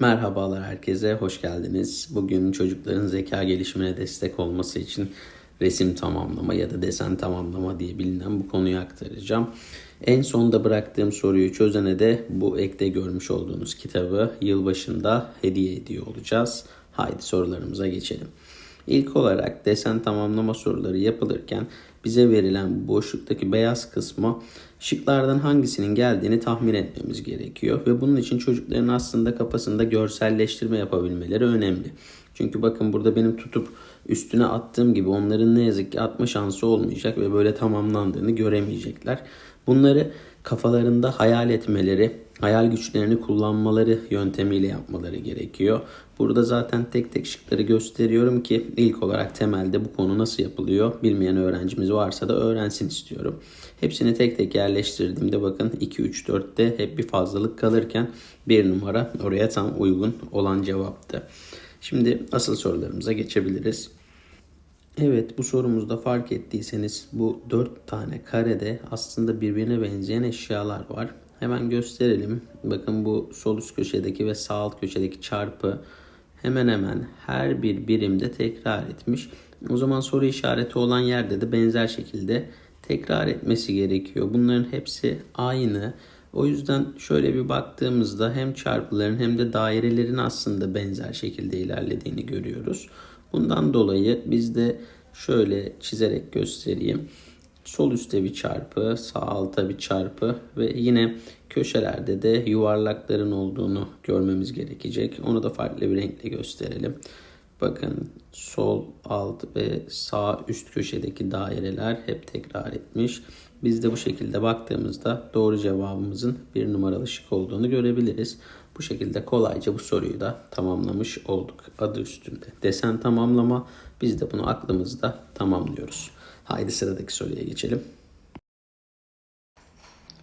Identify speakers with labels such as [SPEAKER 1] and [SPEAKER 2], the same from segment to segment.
[SPEAKER 1] Merhabalar herkese, hoş geldiniz. Bugün çocukların zeka gelişimine destek olması için resim tamamlama ya da desen tamamlama diye bilinen bu konuyu aktaracağım. En sonda bıraktığım soruyu çözene de bu ekte görmüş olduğunuz kitabı yılbaşında hediye ediyor olacağız. Haydi sorularımıza geçelim. İlk olarak desen tamamlama soruları yapılırken bize verilen boşluktaki beyaz kısmı şıklardan hangisinin geldiğini tahmin etmemiz gerekiyor. Ve bunun için çocukların aslında kafasında görselleştirme yapabilmeleri önemli. Çünkü bakın burada benim tutup üstüne attığım gibi onların ne yazık ki atma şansı olmayacak ve böyle tamamlandığını göremeyecekler. Bunları kafalarında hayal etmeleri, hayal güçlerini kullanmaları yöntemiyle yapmaları gerekiyor. Burada zaten tek tek şıkları gösteriyorum ki ilk olarak temelde bu konu nasıl yapılıyor bilmeyen öğrencimiz varsa da öğrensin istiyorum. Hepsini tek tek yerleştirdiğimde bakın 2, 3, 4'te hep bir fazlalık kalırken bir numara oraya tam uygun olan cevaptı. Şimdi asıl sorularımıza geçebiliriz. Evet bu sorumuzda fark ettiyseniz bu dört tane karede aslında birbirine benzeyen eşyalar var. Hemen gösterelim. Bakın bu sol üst köşedeki ve sağ alt köşedeki çarpı hemen hemen her bir birimde tekrar etmiş. O zaman soru işareti olan yerde de benzer şekilde tekrar etmesi gerekiyor. Bunların hepsi aynı. O yüzden şöyle bir baktığımızda hem çarpıların hem de dairelerin aslında benzer şekilde ilerlediğini görüyoruz. Bundan dolayı biz de şöyle çizerek göstereyim. Sol üstte bir çarpı, sağ alta bir çarpı ve yine köşelerde de yuvarlakların olduğunu görmemiz gerekecek. Onu da farklı bir renkle gösterelim. Bakın sol alt ve sağ üst köşedeki daireler hep tekrar etmiş. Biz de bu şekilde baktığımızda doğru cevabımızın bir numaralı şık olduğunu görebiliriz. Bu şekilde kolayca bu soruyu da tamamlamış olduk. Adı üstünde desen tamamlama. Biz de bunu aklımızda tamamlıyoruz. Haydi sıradaki soruya geçelim.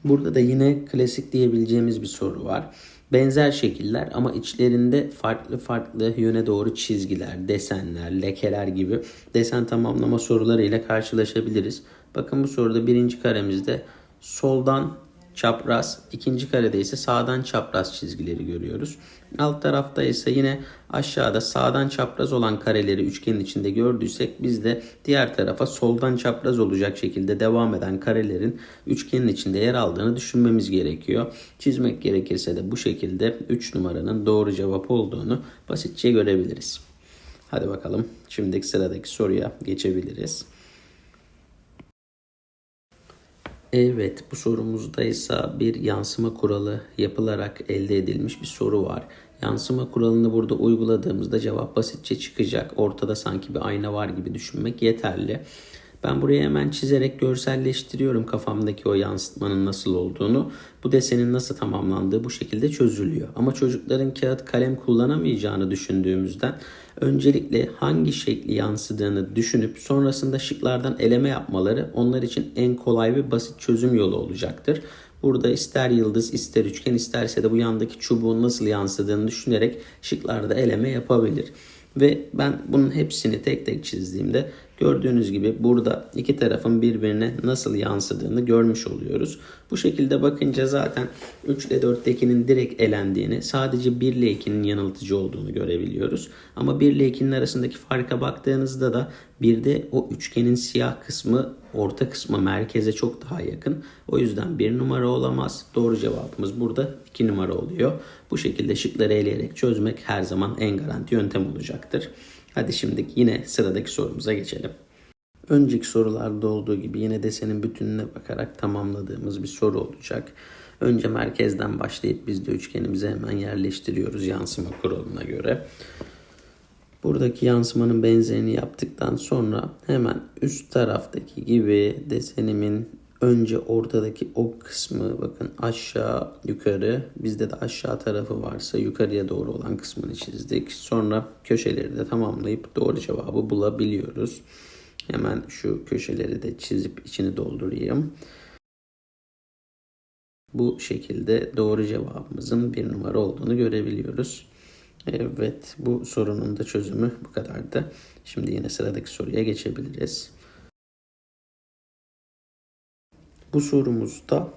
[SPEAKER 1] Burada da yine klasik diyebileceğimiz bir soru var. Benzer şekiller ama içlerinde farklı farklı yöne doğru çizgiler, desenler, lekeler gibi desen tamamlama soruları ile karşılaşabiliriz. Bakın bu soruda birinci karemizde soldan çapraz, ikinci karede ise sağdan çapraz çizgileri görüyoruz. Alt tarafta ise yine aşağıda sağdan çapraz olan kareleri üçgenin içinde gördüysek biz de diğer tarafa soldan çapraz olacak şekilde devam eden karelerin üçgenin içinde yer aldığını düşünmemiz gerekiyor. Çizmek gerekirse de bu şekilde 3 numaranın doğru cevap olduğunu basitçe görebiliriz. Hadi bakalım şimdiki sıradaki soruya geçebiliriz. Evet bu sorumuzda ise bir yansıma kuralı yapılarak elde edilmiş bir soru var. Yansıma kuralını burada uyguladığımızda cevap basitçe çıkacak. Ortada sanki bir ayna var gibi düşünmek yeterli. Ben buraya hemen çizerek görselleştiriyorum kafamdaki o yansıtmanın nasıl olduğunu. Bu desenin nasıl tamamlandığı bu şekilde çözülüyor. Ama çocukların kağıt kalem kullanamayacağını düşündüğümüzden öncelikle hangi şekli yansıdığını düşünüp sonrasında şıklardan eleme yapmaları onlar için en kolay ve basit çözüm yolu olacaktır. Burada ister yıldız, ister üçgen, isterse de bu yandaki çubuğun nasıl yansıdığını düşünerek şıklarda eleme yapabilir. Ve ben bunun hepsini tek tek çizdiğimde gördüğünüz gibi burada iki tarafın birbirine nasıl yansıdığını görmüş oluyoruz. Bu şekilde bakınca zaten 3 ile 4'tekinin direkt elendiğini sadece 1 ile 2'nin yanıltıcı olduğunu görebiliyoruz. Ama 1 ile 2'nin arasındaki farka baktığınızda da bir de o üçgenin siyah kısmı orta kısmı merkeze çok daha yakın. O yüzden bir numara olamaz. Doğru cevabımız burada 2 numara oluyor. Bu şekilde şıkları eleyerek çözmek her zaman en garanti yöntem olacaktır. Hadi şimdi yine sıradaki sorumuza geçelim. Önceki sorularda olduğu gibi yine desenin bütününe bakarak tamamladığımız bir soru olacak. Önce merkezden başlayıp biz de üçgenimizi hemen yerleştiriyoruz yansıma kuralına göre. Buradaki yansımanın benzerini yaptıktan sonra hemen üst taraftaki gibi desenimin önce ortadaki ok kısmı bakın aşağı yukarı bizde de aşağı tarafı varsa yukarıya doğru olan kısmını çizdik. Sonra köşeleri de tamamlayıp doğru cevabı bulabiliyoruz. Hemen şu köşeleri de çizip içini doldurayım. Bu şekilde doğru cevabımızın bir numara olduğunu görebiliyoruz. Evet bu sorunun da çözümü bu kadardı. Şimdi yine sıradaki soruya geçebiliriz. Bu sorumuzda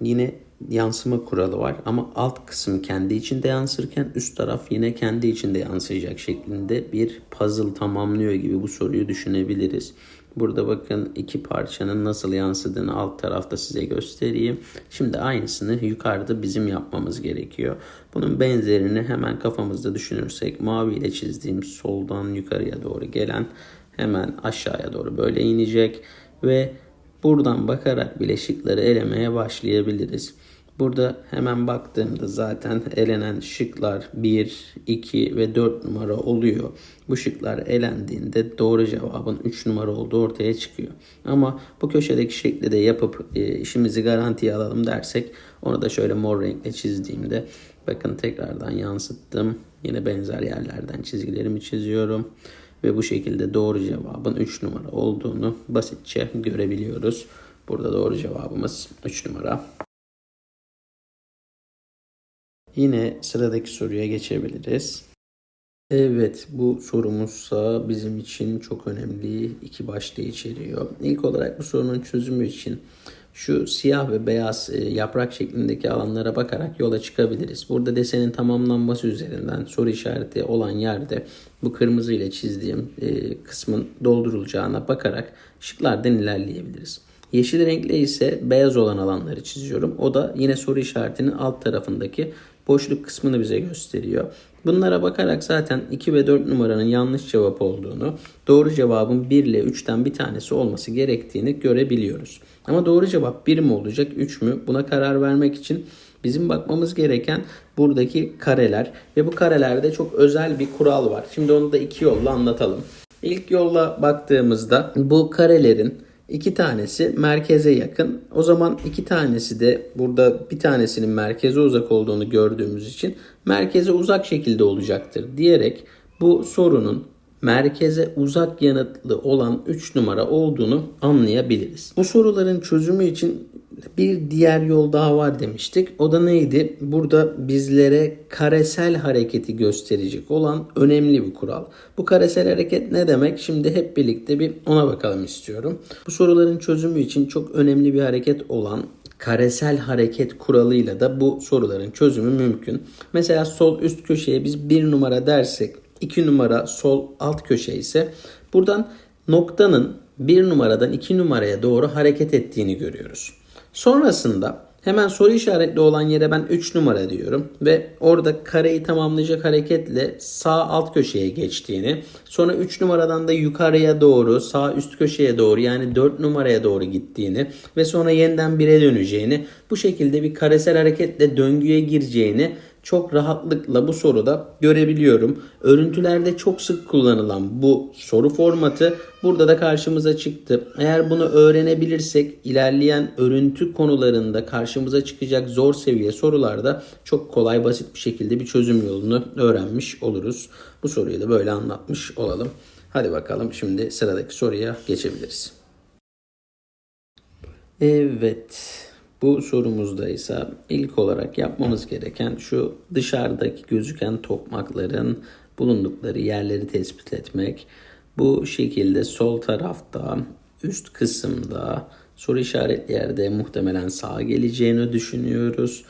[SPEAKER 1] yine yansıma kuralı var ama alt kısım kendi içinde yansırken üst taraf yine kendi içinde yansıyacak şeklinde bir puzzle tamamlıyor gibi bu soruyu düşünebiliriz. Burada bakın iki parçanın nasıl yansıdığını alt tarafta size göstereyim. Şimdi aynısını yukarıda bizim yapmamız gerekiyor. Bunun benzerini hemen kafamızda düşünürsek mavi ile çizdiğim soldan yukarıya doğru gelen hemen aşağıya doğru böyle inecek ve buradan bakarak bile şıkları elemeye başlayabiliriz. Burada hemen baktığımda zaten elenen şıklar 1, 2 ve 4 numara oluyor. Bu şıklar elendiğinde doğru cevabın 3 numara olduğu ortaya çıkıyor. Ama bu köşedeki şekli de yapıp e, işimizi garantiye alalım dersek onu da şöyle mor renkle çizdiğimde bakın tekrardan yansıttım. Yine benzer yerlerden çizgilerimi çiziyorum. Ve bu şekilde doğru cevabın 3 numara olduğunu basitçe görebiliyoruz. Burada doğru cevabımız 3 numara. Yine sıradaki soruya geçebiliriz. Evet bu sorumuzsa bizim için çok önemli iki başlığı içeriyor. İlk olarak bu sorunun çözümü için şu siyah ve beyaz e, yaprak şeklindeki alanlara bakarak yola çıkabiliriz. Burada desenin tamamlanması üzerinden soru işareti olan yerde bu kırmızı ile çizdiğim e, kısmın doldurulacağına bakarak şıklardan ilerleyebiliriz. Yeşil renkle ise beyaz olan alanları çiziyorum. O da yine soru işaretinin alt tarafındaki boşluk kısmını bize gösteriyor. Bunlara bakarak zaten 2 ve 4 numaranın yanlış cevap olduğunu, doğru cevabın 1 ile 3'ten bir tanesi olması gerektiğini görebiliyoruz. Ama doğru cevap 1 mi olacak 3 mü? Buna karar vermek için bizim bakmamız gereken buradaki kareler ve bu karelerde çok özel bir kural var. Şimdi onu da iki yolla anlatalım. İlk yolla baktığımızda bu karelerin İki tanesi merkeze yakın. O zaman iki tanesi de burada bir tanesinin merkeze uzak olduğunu gördüğümüz için merkeze uzak şekilde olacaktır diyerek bu sorunun merkeze uzak yanıtlı olan 3 numara olduğunu anlayabiliriz. Bu soruların çözümü için bir diğer yol daha var demiştik. O da neydi? Burada bizlere karesel hareketi gösterecek olan önemli bir kural. Bu karesel hareket ne demek? Şimdi hep birlikte bir ona bakalım istiyorum. Bu soruların çözümü için çok önemli bir hareket olan karesel hareket kuralıyla da bu soruların çözümü mümkün. Mesela sol üst köşeye biz bir numara dersek 2 numara sol alt köşe ise buradan noktanın 1 numaradan 2 numaraya doğru hareket ettiğini görüyoruz. Sonrasında hemen soru işaretli olan yere ben 3 numara diyorum ve orada kareyi tamamlayacak hareketle sağ alt köşeye geçtiğini, sonra 3 numaradan da yukarıya doğru, sağ üst köşeye doğru yani 4 numaraya doğru gittiğini ve sonra yeniden 1'e döneceğini, bu şekilde bir karesel hareketle döngüye gireceğini çok rahatlıkla bu soruda görebiliyorum. Örüntülerde çok sık kullanılan bu soru formatı burada da karşımıza çıktı. Eğer bunu öğrenebilirsek ilerleyen örüntü konularında karşımıza çıkacak zor seviye sorularda çok kolay basit bir şekilde bir çözüm yolunu öğrenmiş oluruz. Bu soruyu da böyle anlatmış olalım. Hadi bakalım şimdi sıradaki soruya geçebiliriz. Evet. Bu sorumuzda ise ilk olarak yapmamız gereken şu dışarıdaki gözüken tokmakların bulundukları yerleri tespit etmek. Bu şekilde sol tarafta üst kısımda soru işaretli yerde muhtemelen sağa geleceğini düşünüyoruz.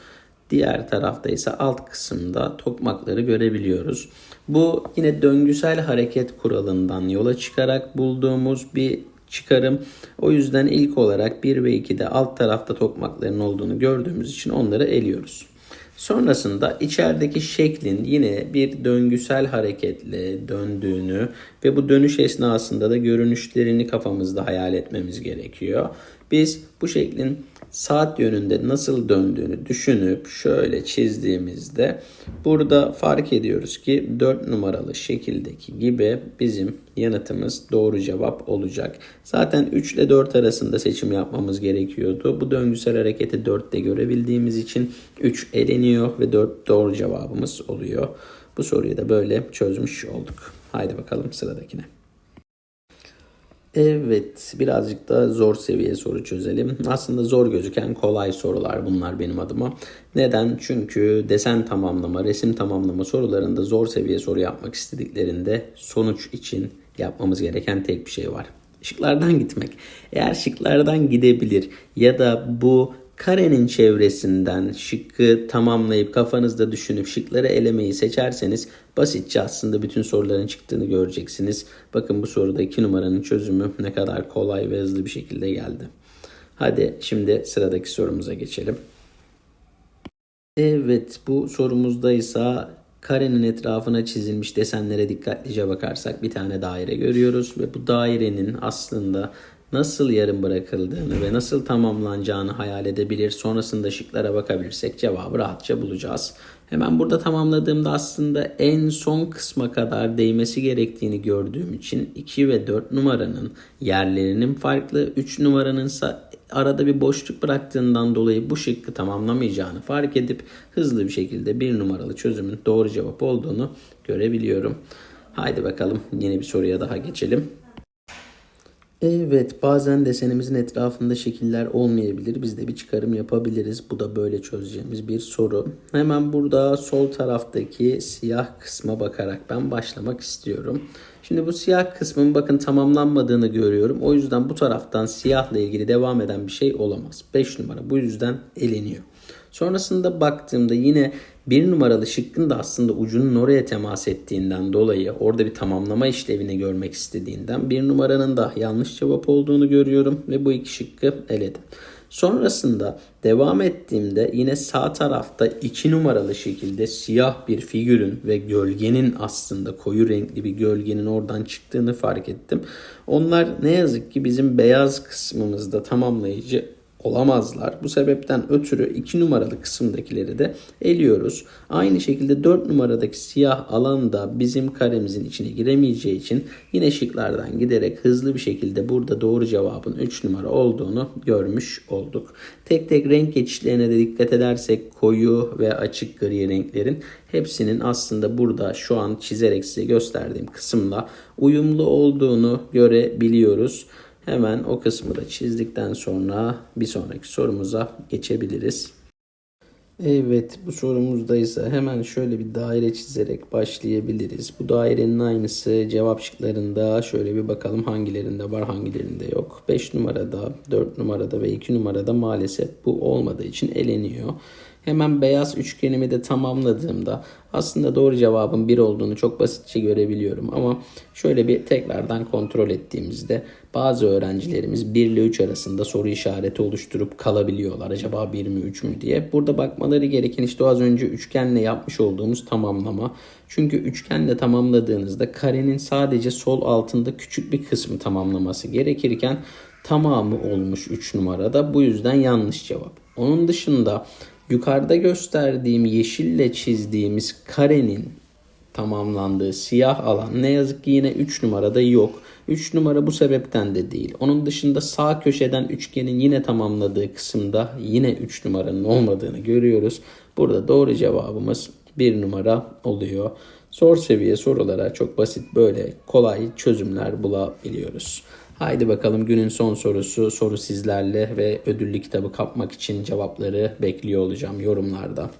[SPEAKER 1] Diğer tarafta ise alt kısımda tokmakları görebiliyoruz. Bu yine döngüsel hareket kuralından yola çıkarak bulduğumuz bir çıkarım. O yüzden ilk olarak 1 ve 2'de alt tarafta tokmakların olduğunu gördüğümüz için onları eliyoruz. Sonrasında içerideki şeklin yine bir döngüsel hareketle döndüğünü ve bu dönüş esnasında da görünüşlerini kafamızda hayal etmemiz gerekiyor. Biz bu şeklin saat yönünde nasıl döndüğünü düşünüp şöyle çizdiğimizde burada fark ediyoruz ki 4 numaralı şekildeki gibi bizim yanıtımız doğru cevap olacak. Zaten 3 ile 4 arasında seçim yapmamız gerekiyordu. Bu döngüsel hareketi 4'te görebildiğimiz için 3 eleniyor ve 4 doğru cevabımız oluyor. Bu soruyu da böyle çözmüş olduk. Haydi bakalım sıradakine. Evet, birazcık da zor seviye soru çözelim. Aslında zor gözüken kolay sorular bunlar benim adıma. Neden? Çünkü desen tamamlama, resim tamamlama sorularında zor seviye soru yapmak istediklerinde sonuç için yapmamız gereken tek bir şey var. Şıklardan gitmek. Eğer şıklardan gidebilir ya da bu karenin çevresinden şıkkı tamamlayıp kafanızda düşünüp şıkları elemeyi seçerseniz basitçe aslında bütün soruların çıktığını göreceksiniz. Bakın bu soruda 2 numaranın çözümü ne kadar kolay ve hızlı bir şekilde geldi. Hadi şimdi sıradaki sorumuza geçelim. Evet bu sorumuzda ise karenin etrafına çizilmiş desenlere dikkatlice bakarsak bir tane daire görüyoruz ve bu dairenin aslında nasıl yarım bırakıldığını ve nasıl tamamlanacağını hayal edebilir. Sonrasında şıklara bakabilirsek cevabı rahatça bulacağız. Hemen burada tamamladığımda aslında en son kısma kadar değmesi gerektiğini gördüğüm için 2 ve 4 numaranın yerlerinin farklı, 3 numaranın ise arada bir boşluk bıraktığından dolayı bu şıkkı tamamlamayacağını fark edip hızlı bir şekilde bir numaralı çözümün doğru cevap olduğunu görebiliyorum. Haydi bakalım yeni bir soruya daha geçelim. Evet bazen desenimizin etrafında şekiller olmayabilir. Biz de bir çıkarım yapabiliriz. Bu da böyle çözeceğimiz bir soru. Hemen burada sol taraftaki siyah kısma bakarak ben başlamak istiyorum. Şimdi bu siyah kısmın bakın tamamlanmadığını görüyorum. O yüzden bu taraftan siyahla ilgili devam eden bir şey olamaz. 5 numara bu yüzden eleniyor. Sonrasında baktığımda yine bir numaralı şıkkın da aslında ucunun oraya temas ettiğinden dolayı orada bir tamamlama işlevini görmek istediğinden bir numaranın da yanlış cevap olduğunu görüyorum ve bu iki şıkkı eledim. Sonrasında devam ettiğimde yine sağ tarafta iki numaralı şekilde siyah bir figürün ve gölgenin aslında koyu renkli bir gölgenin oradan çıktığını fark ettim. Onlar ne yazık ki bizim beyaz kısmımızda tamamlayıcı olamazlar. Bu sebepten ötürü 2 numaralı kısımdakileri de eliyoruz. Aynı şekilde 4 numaradaki siyah alan da bizim karemizin içine giremeyeceği için yine şıklardan giderek hızlı bir şekilde burada doğru cevabın 3 numara olduğunu görmüş olduk. Tek tek renk geçişlerine de dikkat edersek koyu ve açık gri renklerin hepsinin aslında burada şu an çizerek size gösterdiğim kısımla uyumlu olduğunu görebiliyoruz. Hemen o kısmı da çizdikten sonra bir sonraki sorumuza geçebiliriz. Evet bu sorumuzda ise hemen şöyle bir daire çizerek başlayabiliriz. Bu dairenin aynısı cevap şıklarında şöyle bir bakalım hangilerinde var hangilerinde yok. 5 numarada, 4 numarada ve 2 numarada maalesef bu olmadığı için eleniyor. Hemen beyaz üçgenimi de tamamladığımda aslında doğru cevabın 1 olduğunu çok basitçe görebiliyorum. Ama şöyle bir tekrardan kontrol ettiğimizde bazı öğrencilerimiz 1 ile 3 arasında soru işareti oluşturup kalabiliyorlar. Acaba 1 mi 3 mü diye. Burada bakmaları gereken işte az önce üçgenle yapmış olduğumuz tamamlama. Çünkü üçgenle tamamladığınızda karenin sadece sol altında küçük bir kısmı tamamlaması gerekirken tamamı olmuş 3 numarada. Bu yüzden yanlış cevap. Onun dışında yukarıda gösterdiğim yeşille çizdiğimiz karenin tamamlandığı siyah alan ne yazık ki yine 3 numarada yok. 3 numara bu sebepten de değil. Onun dışında sağ köşeden üçgenin yine tamamladığı kısımda yine 3 numaranın olmadığını görüyoruz. Burada doğru cevabımız 1 numara oluyor. Zor seviye sorulara çok basit böyle kolay çözümler bulabiliyoruz. Haydi bakalım günün son sorusu. Soru sizlerle ve ödüllü kitabı kapmak için cevapları bekliyor olacağım yorumlarda.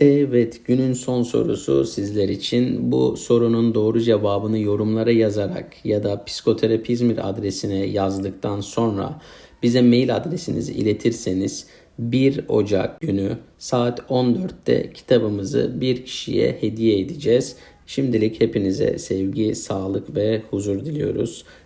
[SPEAKER 1] Evet günün son sorusu sizler için. Bu sorunun doğru cevabını yorumlara yazarak ya da psikoterapizmir adresine yazdıktan sonra bize mail adresinizi iletirseniz 1 Ocak günü saat 14'te kitabımızı bir kişiye hediye edeceğiz. Şimdilik hepinize sevgi, sağlık ve huzur diliyoruz.